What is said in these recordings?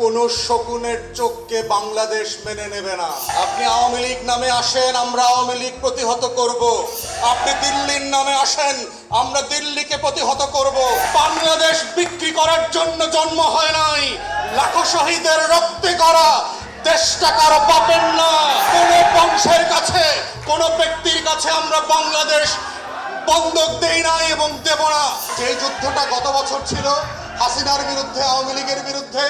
কোনো শকুনের চোখকে বাংলাদেশ মেনে নেবে না। আপনি আওয়ামী লীগ নামে আসেন, আমরা আওয়ামী লীগ প্রতিহত করব। আপনি দিল্লির নামে আসেন, আমরা দিল্লিকে প্রতিহত করব। বাংলাদেশ বিক্রি করার জন্য জন্ম হয় নাই। লাখো শহীদের রক্তে করা দেশটা কারও পাবেন না। কোন বংশের কাছে, কোন ব্যক্তির কাছে আমরা বাংলাদেশ বন্ধক দেই নাই এবং দেব না। যে যুদ্ধটা গত বছর ছিল, হাসিনার বিরুদ্ধে, আওয়ামী লীগের বিরুদ্ধে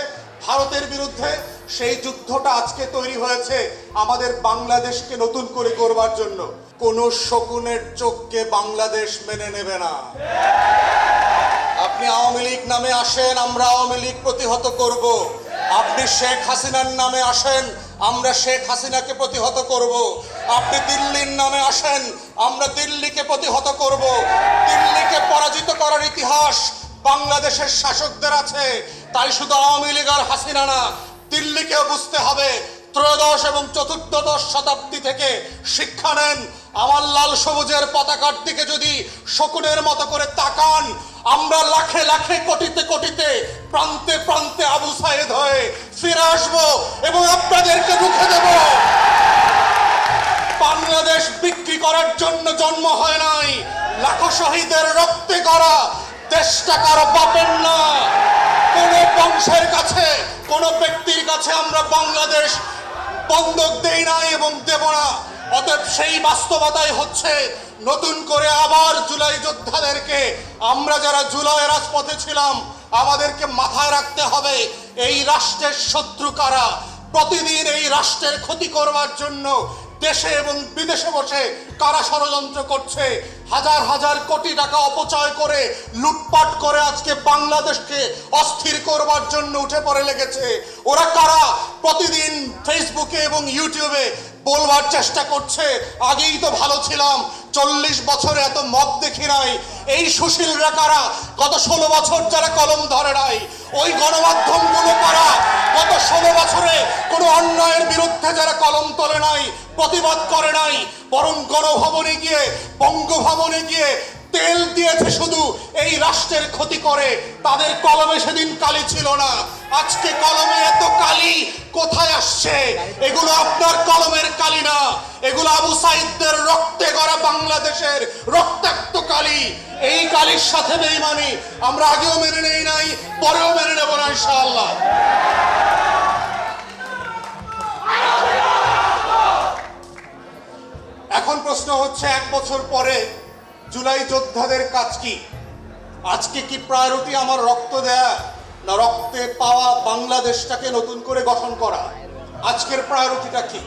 ভারতের বিরুদ্ধে সেই যুদ্ধটা আজকে তৈরি হয়েছে আমাদের বাংলাদেশকে নতুন করে করবার জন্য। কোন শকুনের চোখকে বাংলাদেশ মেনে নেবে না। আপনি আওয়ামী লীগ নামে আসেন, আমরা আওয়ামী লীগ প্রতিহত করব। আপনি শেখ হাসিনার নামে আসেন, আমরা শেখ হাসিনাকে প্রতিহত করব। আপনি দিল্লির নামে আসেন, আমরা দিল্লিকে প্রতিহত করব। দিল্লিকে পরাজিত করার ইতিহাস বাংলাদেশের শাসকদের আছে। তাই শুধু আওয়ামী লীগ আর হাসিনা না, দিল্লিকেও বুঝতে হবে ত্রয়োদশ এবং চতুর্দশ শতাব্দী থেকে শিক্ষা নেন। আমার লাল সবুজের পতাকার দিকে যদি শকুনের মতো করে তাকান, আমরা লাখে লাখে কোটিতে কোটিতে, প্রান্তে প্রান্তে আবু সাইদ হয়ে ফিরে আসব এবং আপনাদেরকে রুখে দেব। বাংলাদেশ বিক্রি করার জন্য জন্ম হয় নাই। লাখো শহীদের রক্তে করা দেশটা কারও পাবেন না। কোন বংশের কাছে, কোন ব্যক্তির কাছে আমরা বাংলাদেশ বন্ধক দেই নাই এবং দেব না। অতএব সেই বাস্তবতাই হচ্ছে নতুন করে আবার জুলাই যোদ্ধাদেরকে আমরা যারা জুলাই রাজপথে ছিলাম, আমাদেরকে মাথায় রাখতে হবে এই রাষ্ট্রের শত্রু কারা। প্রতিদিন এই রাষ্ট্রের ক্ষতি করবার জন্য দেশে এবং বিদেশে বসে কারা ষড়যন্ত্র করছে, হাজার হাজার কোটি টাকা অপচয় করে, লুটপাট করে আজকে বাংলাদেশকে অস্থির করবার জন্য উঠে পড়ে লেগেছে। ওরা কারা প্রতিদিন ফেসবুকে এবং ইউটিউবে বলবার চেষ্টা করছে, আগেই তো ভালো ছিলাম, চল্লিশ বছরে এত মদ দেখি নাই। এই সুশীলরা কারা? গত ষোলো বছর যারা কলম ধরে নাই, ওই গণমাধ্যমগুলো কারা? বিরুদ্ধে যারা কলম তোলে নাই, প্রতিবাদ করে নাই, বরং গণভবনে গিয়ে, বঙ্গভবনে গিয়ে তেল দিয়েছে শুধু, এই রাষ্ট্রের ক্ষতি করে, তাদের কলমে সেদিন কালি ছিল না। আজকে কলমে এত কালি কোথায় আসছে? এগুলো আপনার কলমের কালি না। এগুলো আবু সাইদদের রক্তে গড়া বাংলাদেশের রক্তাক্ত কালি। এই কালির সাথে বেইমানি আমরা আগেও মেনে নেই নাই, পরেও মেনে নেব না ইনশাআল্লাহ। এখন প্রশ্ন হচ্ছে, এক বছর পরে জুলাই যোদ্ধাদের কাজ কি? আজকে কি প্রায়োরিটি আমার রক্ত দেয়া না রক্তে পাওয়া বাংলাদেশটাকে নতুন করে গঠন করা? আজকের প্রায়োরিটিটা কি?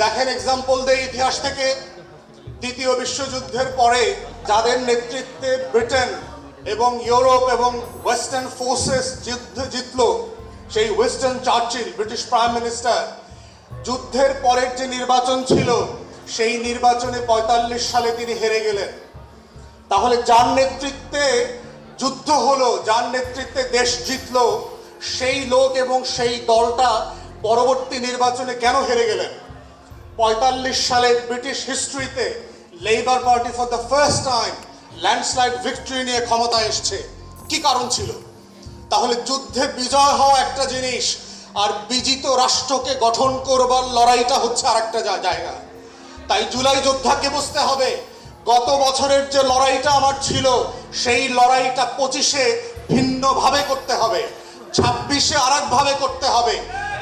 দেখেন এক্সাম্পল দেয় ইতিহাস থেকে দ্বিতীয় বিশ্বযুদ্ধের পরে যাদের নেতৃত্বে ব্রিটেন এবং ইউরোপ এবং ওয়েস্টার্ন ফোর্সেস যুদ্ধ জিতলো, সেই Winston Churchill, British prime minister, যুদ্ধের পরের যে নির্বাচন ছিল সেই নির্বাচনে পঁয়তাল্লিশ সালে তিনি হেরে গেলেন। তাহলে যার নেতৃত্বে যুদ্ধ হলো, যার নেতৃত্বে দেশ জিতলো, সেই লোক এবং সেই দলটা পরবর্তী নির্বাচনে কেন হেরে গেলেন? পঁয়তাল্লিশ সালে British হিস্ট্রিতে Labour Party for the first time landslide victory নিয়ে ক্ষমতায় এসছে। কি কারণ ছিল? তাহলে যুদ্ধে বিজয় হওয়া একটা জিনিস, আর বিজিত রাষ্ট্রকে গঠন করবার লড়াইটা হচ্ছে আর একটা জায়গা। তাই জুলাই যোদ্ধাকে বুঝতে হবে। গত বছরের যে লড়াইটা আমার ছিল, সেই লড়াইটা পঁচিশে ভিন্নভাবে করতে হবে, ছাব্বিশে আর ভাবে করতে হবে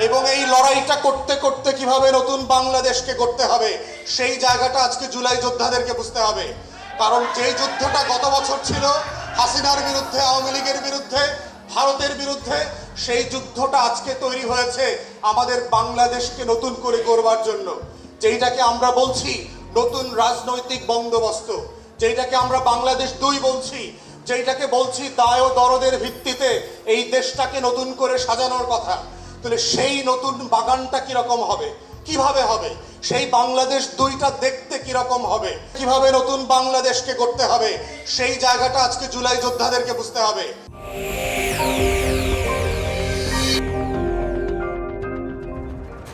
এবং এই লড়াইটা করতে করতে কীভাবে নতুন বাংলাদেশকে করতে হবে, সেই জায়গাটা আজকে জুলাই যোদ্ধাদেরকে বুঝতে হবে। কারণ যে যুদ্ধটা গত বছর ছিল, হাসিনার বিরুদ্ধে, আওয়ামী লীগের বিরুদ্ধে, ভারতের বিরুদ্ধে, সেই যুদ্ধটা আজকে তৈরি হয়েছে আমাদের বাংলাদেশকে নতুন করে করবার জন্য। যেইটাকে আমরা বলছি নতুন রাজনৈতিক বন্দোবস্ত যেটাকে আমরা বাংলাদেশ দুই বলছি যেটাকে বলছি দায় ও দরদের ভিত্তিতে এই দেশটাকে নতুন করে সাজানোর কথা। তাহলে সেই নতুন বাগানটা কীরকম হবে? কীভাবে হবে? সেই বাংলাদেশ দুইটা দেখতে কীরকম হবে? কীভাবে নতুন বাংলাদেশকে করতে হবে? সেই জায়গাটা আজকে জুলাই যোদ্ধাদেরকে বুঝতে হবে।